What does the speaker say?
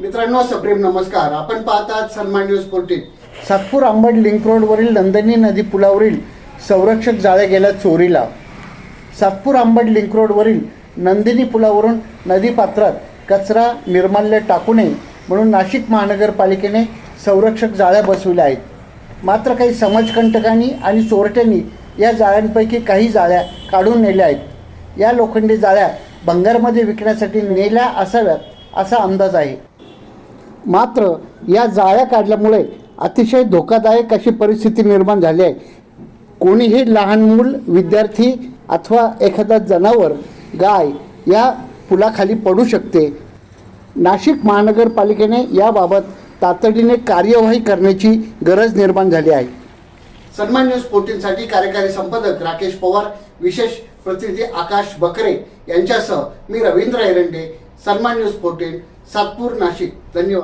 मित्रांनो सप्रेम नमस्कार. आपण पाहतात Sanman news fourteen Satpur Ambad link रोडवरील नंदनी नदी पुलावरील संरक्षक जाळे गेल्या चोरीला. सातपूर आंबड लिंक रोडवरील नंदिनी पुलावरून नदी पात्रात कचरा निर्माल्य टाकू नये म्हणून नाशिक महानगरपालिकेने संरक्षक जाळ्या बसविल्या आहेत. मात्र काही समाजकंटकांनी आणि चोरट्यांनी या जाळ्यांपैकी काही जाळ्या काढून नेल्या आहेत. या लोखंडी जाळ्या भंगारमध्ये विकण्यासाठी नेल्या असाव्यात असा अंदाज आहे. मात्र या जाळ्या काढल्यामुळे अतिशय धोकादायक अशी परिस्थिती निर्माण झाली आहे. कोणीही लहान मूल विद्यार्थी अथवा एखादा जनावर गाय या पुलाखाली पडू शकते. नाशिक महानगरपालिकेने याबाबत तातडीने कार्यवाही करण्याची गरज निर्माण झाली आहे. सन्मान न्यूज फोर्टीनसाठी कार्यकारी संपादक राकेश पवार विशेष प्रतिनिधी आकाश बकरे यांच्यासह मी रवींद्र एरंडे सन्मान न्यूज फोर्टीन सातपूर नाशिक. धन्यवाद.